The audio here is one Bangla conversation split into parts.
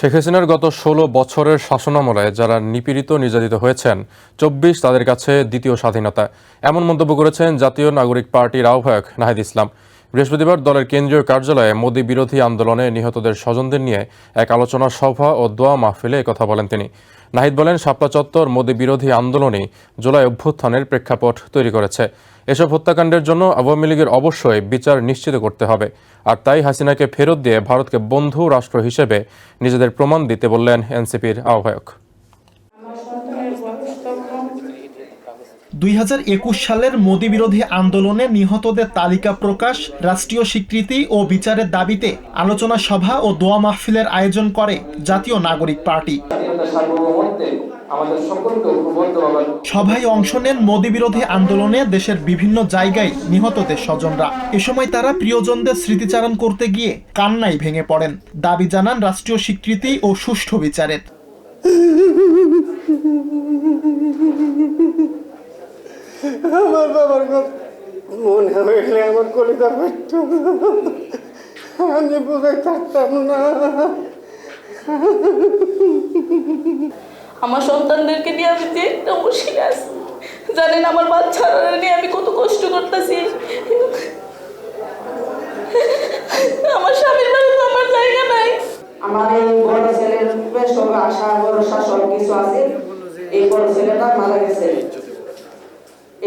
শেখ হাসিনার গত ষোলো বছরের শাসনামলে যারা নিপীড়িত নির্যাতিত হয়েছেন, চব্বিশ তাদের কাছে দ্বিতীয় স্বাধীনতা। এমন মন্তব্য করেছেন জাতীয় নাগরিক পার্টির আহ্বায়ক নাহিদ ইসলাম। বৃহস্পতিবার দলের কেন্দ্রীয় কার্যালয়ে মোদী বিরোধী আন্দোলনে নিহতদের স্বজনদের নিয়ে এক আলোচনা সভা ও দোয়া মাহফিলে কথা বলেন তিনি। নাহিদ বলেন, শাপলা চত্বর মোদী বিরোধী আন্দোলনই জুলাই অভ্যুত্থানের প্রেক্ষাপট তৈরি করেছে। এসব হত্যাকাণ্ডের জন্য আওয়ামী লীগের অবশ্যই বিচার নিশ্চিত করতে হবে। আর তাই হাসিনাকে ফেরত দিয়ে ভারতকে বন্ধু রাষ্ট্র হিসেবে নিজেদের প্রমাণ দিতে বললেন এনসিপির আহ্বায়ক। দুই একুশ সালের মোদী বিরোধী আন্দোলনে নিহতদের তালিকা প্রকাশ, রাষ্ট্রীয় স্বীকৃতি ও বিচারের দাবিতে আলোচনা সভা ও দোয়া মাহফিলের আয়োজন করে জাতীয় নাগরিক পার্টি। সভায় অংশ নেন মোদী বিরোধী আন্দোলনে দেশের বিভিন্ন জায়গায় নিহতদের স্বজনরা। এ সময় তারা প্রিয়জনদের স্মৃতিচারণ করতে গিয়ে কান্নায় ভেঙে পড়েন। দাবি জানান রাষ্ট্রীয় স্বীকৃতি ও সুষ্ঠু বিচারের। আমার বাবার মনে হইলে আমার কলিতা পারত আমি বুঝে থাকতাম না। আমার সন্তানদেরকে নিয়ে আমি যে একটা মুশকিল আছি। জানেন আমার বাচ্চারা নিয়ে আমি কত কষ্ট করতেছি। আমার স্বামীর বাড়ি তো আমার জায়গা নাই। আমার এই বড় ছেলের সব আশা ভরসা সব কিছু আছে। এই বড় ছেলেটা মারা গেছে।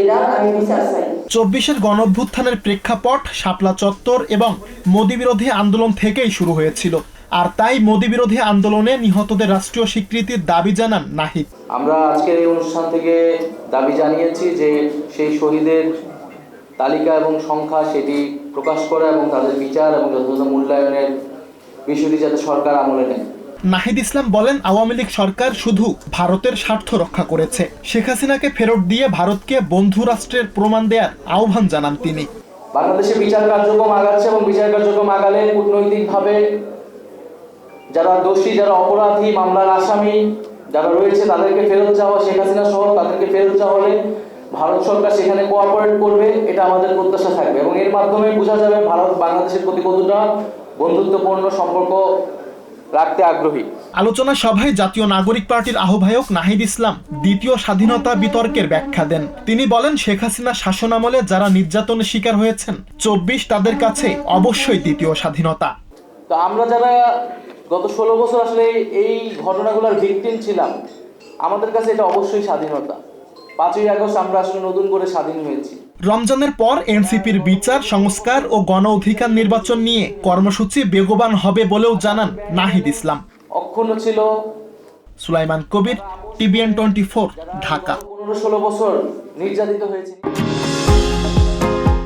এটা আমি বিচার চাই। চব্বিশের গণঅভ্যুত্থানের প্রেক্ষাপট শাপলা চত্বর এবং মোদী বিরোধী আন্দোলন থেকেই শুরু হয়েছিল। আর তাই মোদী বিরোধী আন্দোলনে নিহতদের রাষ্ট্রীয় স্বীকৃতির দাবি জানান নাহিদ। আমরা আজকের এই অনুষ্ঠান থেকে দাবি জানিয়েছি যে সেই শহীদের তালিকা এবং সংখ্যা সেটি প্রকাশ করা এবং তাদের বিচার এবং যথাযথ মূল্যায়নের বিষয়টি যাতে সরকার আমলে নেয়। নাহিদ ইসলাম বলেন আওয়ামী লীগ সরকার শুধু ভারতের স্বার্থ রক্ষা করেছে। শেখ হাসিনাকে ফেরত দিয়ে ভারতকে বন্ধু রাষ্ট্রের প্রমাণ দেওয়ার আহ্বান জানান তিনি। বাংলাদেশে বিচার কার্যক্রম আগাচ্ছে এবং বিচার কার্যক্রম আগালে কূটনৈতিকভাবে যারা দোষী যারা অপরাধী মামলার আসামি যারা রয়েছে তাদেরকে ফেরত যাওয়া শেখ হাসিনা সহ তাদেরকে ফেরত যাওয়া হলে ভারত সরকার সেখানে কোঅপারেট করবে এটা আমাদের প্রত্যাশা থাকবে। এবং এর মাধ্যমে বোঝা যাবে ভারত বাংলাদেশের প্রতি কতটা বন্ধুত্বপূর্ণ সম্পর্ক রাখতে আগ্রহী। আলোচনা সভায় জাতীয় নাগরিক পার্টির আহ্বায়ক নাহিদ ইসলাম দ্বিতীয় স্বাধীনতা বিতর্কের ব্যাখ্যা দেন। তিনি বলেন শেখ হাসিনা শাসনামলে যারা নির্যাতনের শিকার হয়েছেন চব্বিশ তাদের কাছে অবশ্যই দ্বিতীয় স্বাধীনতা। তো আমরা যারা গত ষোলো বছর আসলে এই ঘটনাগুলোর ভিকটিম ছিলাম। আমাদের কাছে এটা অবশ্যই স্বাধীনতা। পাঁচই আগস্ট আমরা আসলে নতুন করে স্বাধীন হয়েছি। রমজানের পর এনসিপির বিচার সংস্কার ও গণ অধিকার নির্বাচন নিয়ে কর্মসূচি বেগবান হবে বলেও জানান নাহিদ ইসলাম। অক্ষুণ্ণ ছিল Sulaiman Kabir TBN twenty four Dhaka. পনেরো ষোলো বছর নির্যাতিত হয়েছে।